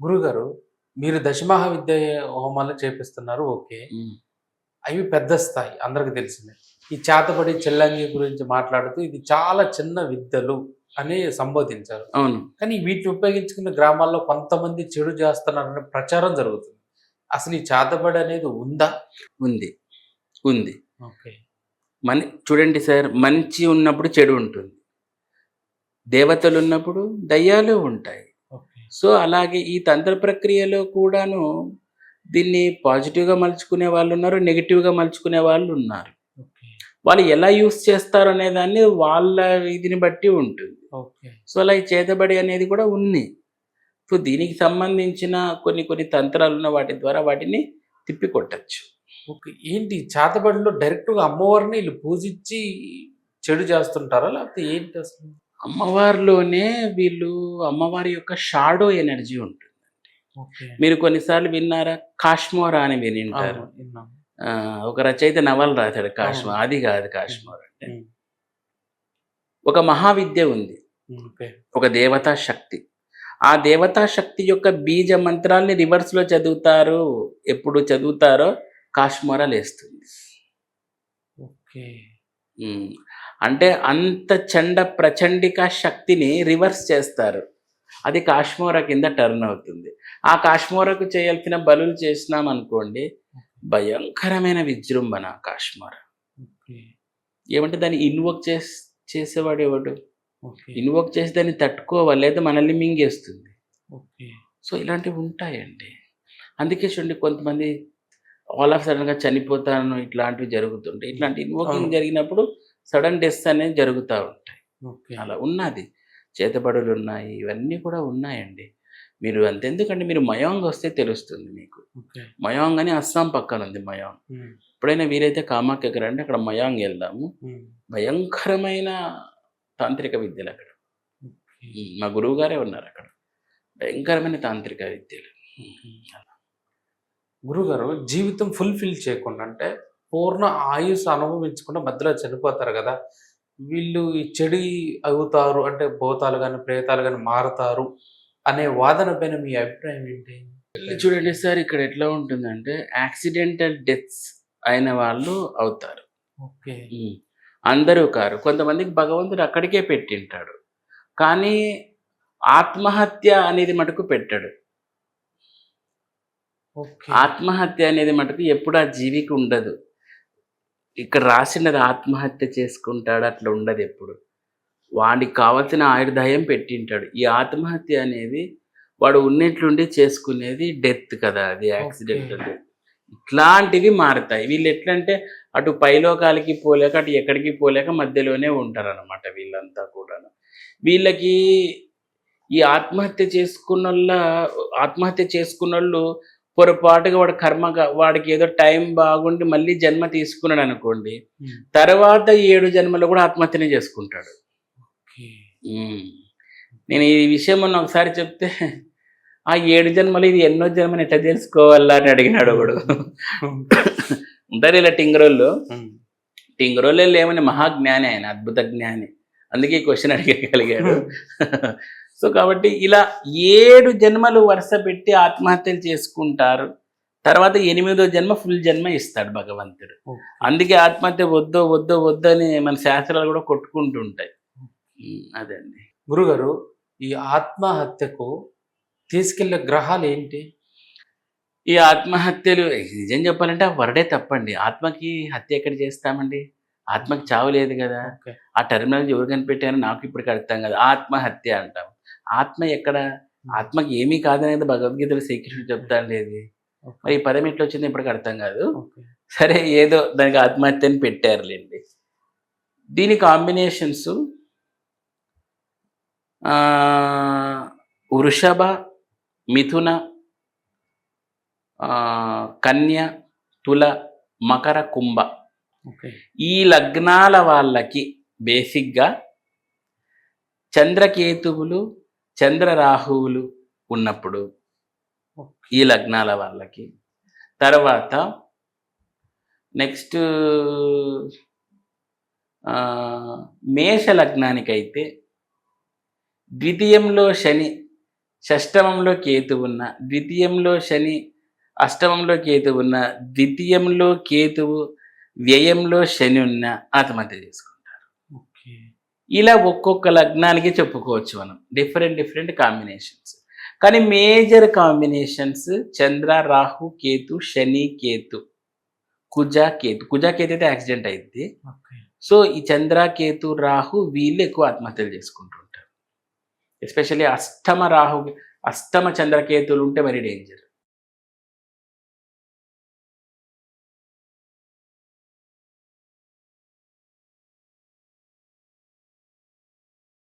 గురుగారు మీరు దశమహా విద్య హోమాలు చేపిస్తున్నారు ఓకే. అవి పెద్ద స్థాయి అందరికి తెలిసిందే. ఈ చేతబడి చెల్లంగి గురించి మాట్లాడుతూ ఇది చాలా చిన్న విద్యలు అని సంబోధించారు. అవును. కానీ వీటిని ఉపయోగించుకున్న గ్రామాల్లో కొంతమంది చెడు చేస్తున్నారనే ప్రచారం జరుగుతుంది. అసలు ఈ చేతబడి అనేది ఉందా? ఉంది. ఉంది. ఓకే. మన చూడండి సార్ మంచి ఉన్నప్పుడు చెడు ఉంటుంది. దేవతలు ఉన్నప్పుడు దయ్యాలు ఉంటాయి. సో అలాగే ఈ తంత్ర ప్రక్రియలో కూడాను దీన్ని పాజిటివ్గా మలుచుకునే వాళ్ళు ఉన్నారు నెగిటివ్గా మలుచుకునే వాళ్ళు ఉన్నారు. వాళ్ళు ఎలా యూస్ చేస్తారు అనే దాన్ని వాళ్ళ ఇదిని బట్టి ఉంటుంది. ఓకే. సో అలా ఈ చేతబడి అనేది కూడా ఉంది. సో దీనికి సంబంధించిన కొన్ని కొన్ని తంత్రాలు ఉన్న వాటి ద్వారా వాటిని తిప్పి కొట్టచ్చు ఓకే. ఏంటి? చేతబడిలో డైరెక్ట్గా అమ్మవారిని వీళ్ళు పూజించి చెడు చేస్తుంటారా? లేకపోతే ఏంటి అసలు? అమ్మవారిలోనే వీళ్ళు అమ్మవారి యొక్క షాడో ఎనర్జీ ఉంటుంది. మీరు కొన్నిసార్లు విన్నారా? కాశ్మోరా అని వినింటారు ఒక రచయిత నవల రాశాడు కాశ్మోర్. అది కాదు కాశ్మోర్ అంటే. ఒక మహావిద్య ఉంది. ఒక దేవతా శక్తి. ఆ దేవతా శక్తి యొక్క బీజ మంత్రాల్ని రివర్స్లో చదువుతారు. ఎప్పుడు చదువుతారో కాశ్మోరా లేస్తుంది. ఓకే. అంటే అంత చండ ప్రచండిక శక్తిని రివర్స్ చేస్తారు. అది కాశ్మోరా కింద టర్న్ అవుతుంది. ఆ కాశ్మోరకు చేయాల్సిన బలులు చేసినాం అనుకోండి భయంకరమైన విజృంభణ కాశ్మోరా. ఏమంటే దాన్ని ఇన్వోక్ చేసి చేసేవాడు ఎవడు? ఇన్వోక్ చేసి దాన్ని తట్టుకోవాలి లేదా మనల్ని మింగేస్తుంది. ఓకే. సో ఇలాంటివి ఉంటాయండి. అందుకే చూడండి కొంతమంది ఆల్ ఆఫ్ సడన్గా చనిపోతాను ఇట్లాంటివి జరుగుతుంటాయి. ఇట్లాంటి ఇన్వోకింగ్. జరిగినప్పుడు సడన్ డెత్స్ అనేవి జరుగుతూ ఉంటాయి. ఓకే. అలా ఉన్నది. చేతబడులు ఉన్నాయి. ఇవన్నీ కూడా ఉన్నాయండి. మీరు అంతెందుకండి? మీరు మయాంగ్ వస్తే తెలుస్తుంది మీకు. మయాంగ్ అని అస్సాం పక్కన ఉంది మయాంగ్. ఎప్పుడైనా వీరైతే కామాఖ్యకి రండి అక్కడ మయాంగ్ వెళ్దాము. భయంకరమైన తాంత్రిక విద్యలు అక్కడ. మా గురువు గారే ఉన్నారు అక్కడ. భయంకరమైన తాంత్రిక విద్యలు. గురుగారు జీవితం ఫుల్ఫిల్ చేయకుండా అంటే పూర్ణ ఆయుష్ అనుభవించకుండా మధ్యలో చనిపోతారు కదా. వీళ్ళు ఈ చెడి అవుతారు అంటే భూతాలు కానీ ప్రేతాలు కానీ మారుతారు అనే వాదన పైన మీ అభిప్రాయం ఏంటి? చూడండి సార్ ఇక్కడ ఎట్లా ఉంటుందంటే యాక్సిడెంటల్ డెత్స్ అయిన వాళ్ళు అవుతారు. ఓకే. అందరూ కారు. కొంతమందికి భగవంతుడు అక్కడికే పెట్టింటాడు. కానీ ఆత్మహత్య అనేది మటుకు పెట్టాడు. ఆత్మహత్య అనేది మటుకు ఎప్పుడు ఆ జీవికి ఉండదు. ఇక్కడ రాసినది ఆత్మహత్య చేసుకుంటాడు అట్లా ఉండదు ఎప్పుడు. వాడికి కావాల్సిన ఆయుర్దాయం పెట్టింటాడు. ఈ ఆత్మహత్య అనేది వాడు ఉన్నట్లుండి చేసుకునేది డెత్ కదా అది యాక్సిడెంట్. ఇట్లాంటివి మారుతాయి. వీళ్ళు ఎట్లంటే అటు పైలోకాలకి పోలేక అటు ఎక్కడికి పోలేక మధ్యలోనే ఉంటారు అనమాట వీళ్ళంతా కూడా వీళ్ళకి ఈ ఆత్మహత్య చేసుకున్న ఆత్మహత్య చేసుకున్న వాళ్ళు పొరపాటుగా వాడు కర్మగా వాడికి ఏదో టైం బాగుండి మళ్ళీ జన్మ తీసుకున్నాడు అనుకోండి ఉమ్, తర్వాత ఏడు జన్మలో కూడా ఆత్మహత్యనే చేసుకుంటాడు. ఉమ్. నేను ఈ విషయం మొన్న ఒకసారి చెప్తే ఆ ఏడు జన్మలు ఇది ఎన్నో జన్మని ఎట్లా తెలుసుకోవాలా అని అడిగినాడు ఒకడు ఉంటారు ఇలా టింగరోళ్ళు. ఉమ్, టింగరోళ్ళు ఏమని మహాజ్ఞాని ఆయన అద్భుత జ్ఞాని. అందుకే క్వశ్చన్ అడగగలిగాడు. సో కాబట్టి ఇలా ఏడు జన్మలు వరుస పెట్టి ఆత్మహత్యలు చేసుకుంటారు. తర్వాత ఎనిమిదో జన్మ ఫుల్ జన్మ ఇస్తాడు భగవంతుడు. అందుకే ఆత్మహత్య వద్దో వద్దో వద్దో అని మన శాస్త్రాలు కూడా కొట్టుకుంటుంటాయి. అదండి. గురుగారు ఈ ఆత్మహత్యకు తీసుకెళ్ళే గ్రహాలు ఏంటి? ఈ ఆత్మహత్యలు నిజం చెప్పాలంటే ఆ వరడే తప్పండి. ఆత్మకి హత్య ఎక్కడ చేస్తామండి? ఆత్మకి చావు లేదు కదా. ఆ టెర్మినాలజీ ఎవరు కనిపెట్టారో నాకు ఇప్పటికి అర్థం కదా. ఆత్మహత్య అంటాం. ఆత్మ ఎక్కడ? ఆత్మకి ఏమీ కాదనేది భగవద్గీతలో శ్రీకృష్ణుడు చెప్తాను లేదు. మరి ఈ పదం ఎట్లా వచ్చింది ఇప్పటికి అర్థం కాదు. సరే ఏదో దానికి ఆత్మహత్య అని పెట్టారులేండి. దీని కాంబినేషన్స్ వృషభ మిథున కన్య తుల మకర కుంభ. ఈ లగ్నాల వాళ్ళకి బేసిక్గా చంద్రకేతువులు చంద్రరాహువులు ఉన్నప్పుడు ఈ లగ్నాల వాళ్ళకి. తర్వాత నెక్స్ట్ మేష లగ్నానికైతే ద్వితీయంలో శని షష్టమంలో కేతు ఉన్న ద్వితీయంలో శని అష్టమంలో కేతు ఉన్న ద్వితీయంలో కేతువు వ్యయంలో శని ఉన్న ఆత్మహత్య చేసుకుంటారు. ఓకే. ఇలా ఒక్కొక్క లగ్నానికి చెప్పుకోవచ్చు మనం. డిఫరెంట్ డిఫరెంట్ కాంబినేషన్స్ కానీ మేజర్ కాంబినేషన్స్ చంద్ర రాహు కేతు శని కేతు కుజ కేతు. కుజ కేతు అయితే యాక్సిడెంట్ అయింది సో ఈ చంద్ర కేతు రాహు వీళ్ళు ఎక్కువ ఆత్మహత్యలు చేసుకుంటుంటారు. ఎస్పెషల్లీ అష్టమ రాహు అష్టమ చంద్రకేతులు ఉంటే మరి డేంజర్